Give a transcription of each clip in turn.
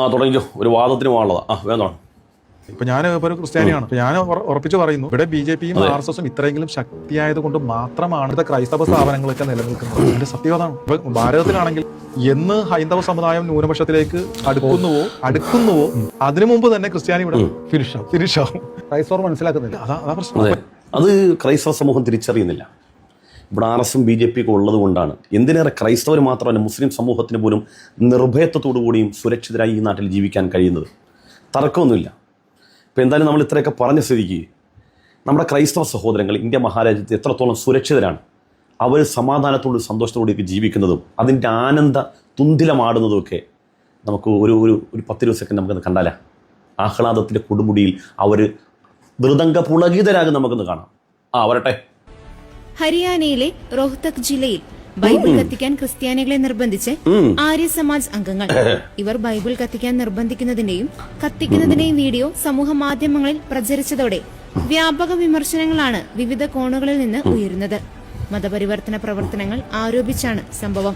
ആ തുടങ്ങിക്കോ ഒരു വാദത്തിന് പോകാനുള്ളതാ ആ വേണം ഇപ്പൊ ഞാൻ ഇപ്പൊ ഒരു ക്രിസ്ത്യാനിയാണ്. ഇപ്പൊ ഞാൻ ഉറപ്പിച്ച് പറയുന്നു. ഇവിടെ ബി ജെ പിയും ആർ എസ് എസും ഇത്രയെങ്കിലും ശക്തിയായത് കൊണ്ട് മാത്രമാണ് ഇവിടുത്തെ ക്രൈസ്തവ സ്ഥാപനങ്ങളൊക്കെ നിലനിൽക്കുന്നത്. അതിന്റെ സത്യവതാണ് ഇപ്പൊ ഭാരതത്തിലാണെങ്കിൽ എന്ന് ഹൈന്ദവ സമുദായം ന്യൂനപക്ഷത്തിലേക്ക് അടുക്കുന്നുവോ അടുക്കുന്നുവോ അതിനു മുമ്പ് തന്നെ ക്രിസ്ത്യാനി ഇവിടെ ക്രൈസ്തവർ മനസ്സിലാക്കുന്നില്ല. അതാ അതാ പ്രശ്നം. അത് ക്രൈസ്തവ സമൂഹം തിരിച്ചറിയുന്നില്ല. ഇവിടെ ആർ എസും ബി ജെ പി ഒക്കെ ഉള്ളത് കൊണ്ടാണ്. എന്തിനേറെ ക്രൈസ്തവർ മാത്രമല്ല മുസ്ലിം സമൂഹത്തിന് പോലും നിർഭയത്വത്തോടു കൂടിയും സുരക്ഷിതരായി ഈ നാട്ടിൽ ജീവിക്കാൻ കഴിയുന്നത്. തർക്കമൊന്നുമില്ല. ഇപ്പം എന്തായാലും നമ്മൾ ഇത്രയൊക്കെ പറഞ്ഞ സ്ഥിതിക്ക് നമ്മുടെ ക്രൈസ്തവ സഹോദരങ്ങൾ ഇന്ത്യ മഹാരാജ്യത്ത് എത്രത്തോളം സുരക്ഷിതരാണ് അവർ സമാധാനത്തോടും സന്തോഷത്തോടെയൊക്കെ ജീവിക്കുന്നതും അതിന്റെ ആനന്ദ തുന്തിലമാടുന്നതുമൊക്കെ നമുക്ക് ഒരു ഒരു ഒരു പത്ത് ഇരുപത് സെക്കൻഡ് നമുക്കൊന്ന് കണ്ടാല. ആഹ്ലാദത്തിന്റെ കൊടുമുടിയിൽ അവർ മൃദംഗ പുളകിതരാകും നമുക്കൊന്ന് കാണാം. ആ വരട്ടെ. ഹരിയാനയിലെ റോഹ്തക് ജില്ലയിൽ ബൈബിൾ കത്തിക്കാൻ ക്രിസ്ത്യാനികളെ നിർബന്ധിച്ച് ആര്യ സമാജ് അംഗങ്ങൾ. ഇവർ ബൈബിൾ കത്തിക്കാൻ നിർബന്ധിക്കുന്നതിന്റെയും കത്തിക്കുന്നതിന്റെയും വീഡിയോ സമൂഹ മാധ്യമങ്ങളിൽ പ്രചരിച്ചതോടെ വ്യാപക വിമർശനങ്ങളാണ് വിവിധ കോണുകളിൽ നിന്ന് ഉയരുന്നത്. മതപരിവർത്തന പ്രവർത്തനങ്ങൾ ആരോപിച്ചാണ് സംഭവം.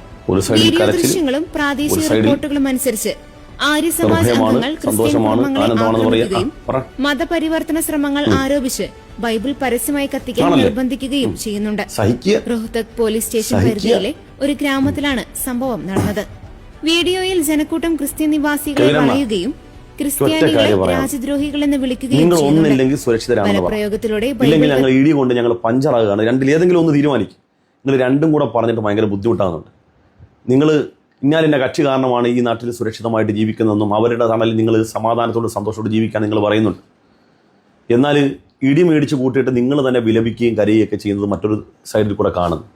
വീഡിയോ ദൃശ്യങ്ങളും പ്രാദേശിക റിപ്പോർട്ടുകളും അനുസരിച്ച് ആര്യ സമാജ് അംഗങ്ങൾ ക്രിസ്ത്യൻ കുടുംബങ്ങളെ. ആക്രമിക്കുകയും മതപരിവർത്തന ശ്രമങ്ങൾ ആരോപിച്ച് ബൈബിൾ പരസ്യമായി കത്തിക്കാൻ? നിർബന്ധിക്കുകയും ചെയ്യുന്നുണ്ട്. റോഹ്തക് പോലീസ് സ്റ്റേഷൻ പരിധിയിലെ ഒരു ഗ്രാമത്തിലാണ് സംഭവം നടന്നത്. വീഡിയോയിൽ ജനക്കൂട്ടം ക്രിസ്ത്യൻ നിവാസികളെ വളയുകയും ക്രിസ്ത്യാനികളെ. രാജദ്രോഹികളെന്ന് വിളിക്കുകയും ബൈബിൾ ഞങ്ങൾ ഇടി കൊണ്ട് ഞങ്ങൾ പഞ്ചറാകുകയാണ്. രണ്ടിൽ ഏതെങ്കിലും ഒന്ന് തീരുമാനിക്കും. നിങ്ങൾ രണ്ടും കൂടെ പറഞ്ഞിട്ട് ഭയങ്കര ബുദ്ധിമുട്ടാകുന്നുണ്ട്. നിങ്ങൾ ഇന്നാലിന്റെ കക്ഷി കാരണമാണ് ഈ നാട്ടിൽ സുരക്ഷിതമായിട്ട് ജീവിക്കുന്നതെന്നും അവരുടെ തണലിൽ നിങ്ങൾ സമാധാനത്തോടും സന്തോഷത്തോടെ ജീവിക്കാൻ നിങ്ങൾ പറയുന്നുണ്ട്. എന്നാൽ ഇടി മേടിച്ച് കൂട്ടിയിട്ട് നിങ്ങൾ തന്നെ വിലപിക്കുകയും കരയുകയൊക്കെ ചെയ്യുന്നത് മറ്റൊരു സൈഡിൽ കൂടെ കാണുന്നു.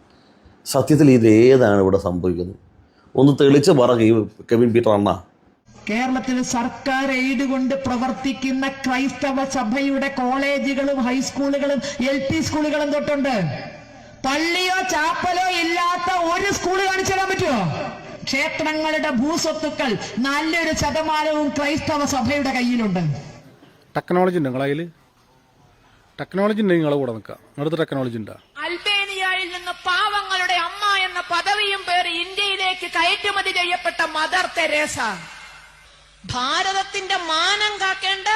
സത്യത്തിൽ ഇത് ഏതാണ് ഇവിടെ സംഭവിക്കുന്നത്? ഒന്ന് തെളിച്ച് പറ കെവിൻ പീറ്റർ അണ്ണ. കേരളത്തിൽ സർക്കാർ എയ്ഡ് കൊണ്ട് പ്രവർത്തിക്കുന്ന ക്രൈസ്തവ സഭയുടെ കോളേജുകളും ഹൈസ്കൂളുകളും എൽ പി സ്കൂളുകളും തൊട്ടുണ്ട്. പള്ളിയോ ചാപ്പലോ ഇല്ലാത്ത ഒരു സ്കൂൾ കാണിച്ചു തരാൻ പറ്റുമോ ക്ഷേത്രങ്ങളുടെ ഭൂസ്വത്തുക്കൾ നല്ലൊരു ശതമാനവും ക്രൈസ്തവ സഭയുടെ കയ്യിലുണ്ട്. ടെക്നോളജി ഉണ്ട് നിങ്ങളെ ടെക്നോളജി ഉണ്ടെങ്കിൽ നിങ്ങളെ കൂടെ നിൽക്കാം. നിങ്ങളുടെ ടെക്നോളജി ഉണ്ടാ? അൽബേനിയയിൽ നിന്ന് പാവങ്ങളുടെ അമ്മ എന്ന പദവിയും പേര് ഇന്ത്യയിലേക്ക് കയറ്റുമതി ചെയ്യപ്പെട്ട മദർ തെരേസ. ഭാരതത്തിന്റെ മാനം കാക്കേണ്ട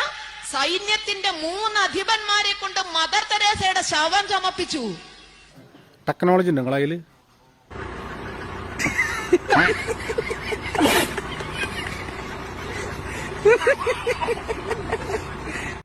സൈന്യത്തിന്റെ മൂന്ന് അധിപന്മാരെ കൊണ്ട് മദർ തെരേസയുടെ ശവം ചമപ്പിച്ചു. ടെക്നോളജി ഉണ്ട് നിങ്ങളെ Ha ha ha ha!